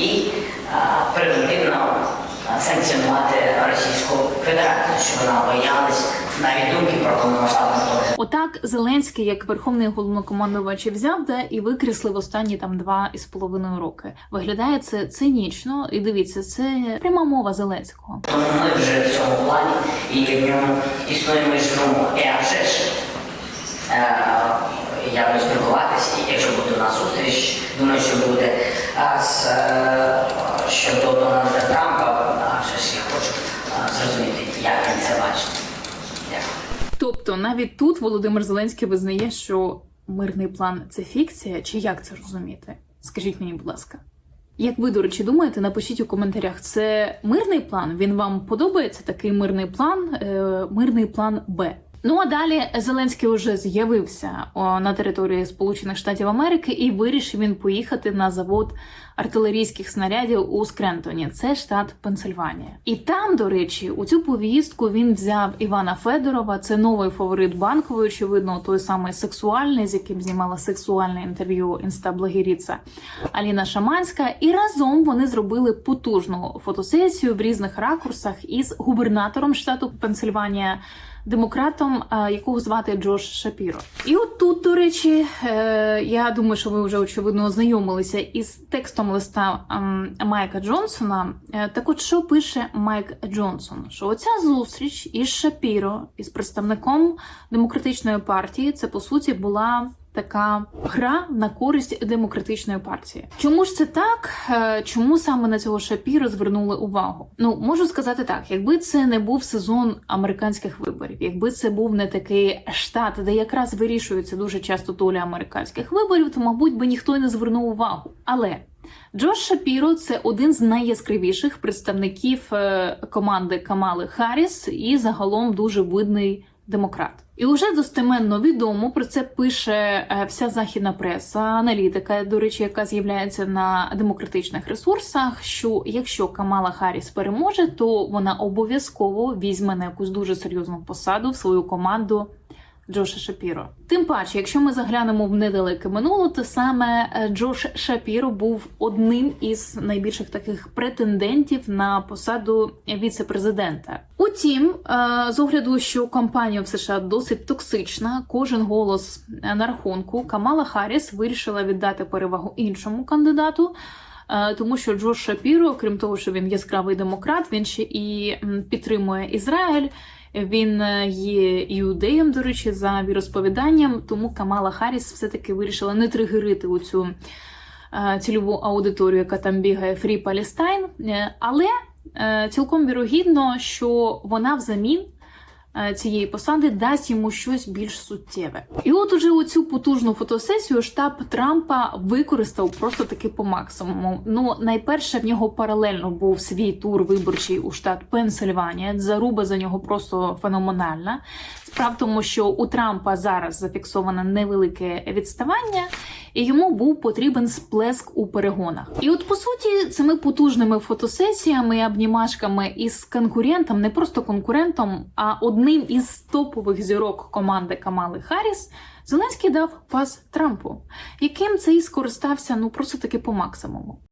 і превентивно санкціонувати Російську Федерацію, щоб вона боялась навіть думки про повномасштабне вторгнення. Отак Зеленський, як верховний головнокомандувач, взяв да і викреслив останні там два із половиною роки. Виглядає це цинічно, і дивіться, це пряма мова Зеленського. Ми вже в цьому плані і в ньому існуємо ну, і а вже ж е, якось спілкуватися, якщо буде у нас зустріч, думаю, що буде з, е, щодо Дональда Трампа, а вже ж я хочу е, зрозуміти, як він це бачить. Тобто, навіть тут Володимир Зеленський визнає, що мирний план це фікція, чи як це розуміти? Скажіть мені, будь ласка. Як ви, до речі, думаєте, напишіть у коментарях, це мирний план? Він вам подобається такий мирний план, е, мирний план Б. Ну а далі Зеленський вже з'явився на території Сполучених Штатів Америки і вирішив він поїхати на завод артилерійських снарядів у Скрентоні. Це штат Пенсильванія. І там, до речі, у цю повістку він взяв Івана Федорова. Це новий фаворит банкової, очевидно, той самий сексуальний, з яким знімала сексуальне інтерв'ю інстаблогеріця Аліна Шаманська. І разом вони зробили потужну фотосесію в різних ракурсах із губернатором штату Пенсильванія. Демократом, е, якого звати Джош Шапіро, і от тут, до речі, е, я думаю, що ви вже очевидно ознайомилися із текстом листа ем, Майка Джонсона. Е, Так, от що пише Майк Джонсон? Що оця зустріч із Шапіро, із представником демократичної партії, це по суті була така гра на користь демократичної партії. Чому ж це так? Е, Чому саме на цього Шапіро звернули увагу? Ну можу сказати так: якби це не був сезон американських виборів, якби це був не такий штат, де якраз вирішується дуже часто доля американських виборів, то мабуть би ніхто й не звернув увагу. Але Джош Шапіро це один з найяскравіших представників е, команди Камали Харріс і загалом дуже видний демократ. І вже достеменно відомо про це пише е, вся західна преса, аналітика, до речі, яка з'являється на демократичних ресурсах. Що якщо Камала Харріс переможе, то вона обов'язково візьме на якусь дуже серйозну посаду в свою команду. Джоша Шапіро. Тим паче, якщо ми заглянемо в недалеке минуле, то саме е, Джош Шапіро був одним із найбільших таких претендентів на посаду віце-президента. Утім, е, з огляду, що кампанія в США досить токсична, кожен голос е, на рахунку Камала Харріс вирішила віддати перевагу іншому кандидату. Тому що Джош Шапіро, крім того, що він яскравий демократ, він ще і підтримує Ізраїль. Він е, є іудеєм, до речі, за віросповіданням. Тому Камала Харріс все-таки вирішила не тригерити у цю е, цільову аудиторію, яка там бігає Фрі Палестайн. Е, Але цілком вірогідно, що вона взамін цієї посади дасть йому щось більш суттєве. І от уже оцю потужну фотосесію штаб Трампа використав просто таки по максимуму. Ну, найперше, в нього паралельно був свій тур виборчий у штат Пенсильванія. Заруба за нього просто феноменальна. Справа в тому, що у Трампа зараз зафіксоване невелике відставання, і йому був потрібен сплеск у перегонах. І от по суті, цими потужними фотосесіями обнімашками із конкурентом, не просто конкурентом, а одним із топових зірок команди Камали Харріс, Зеленський дав пас Трампу, яким цей скористався ну просто таки по максимуму.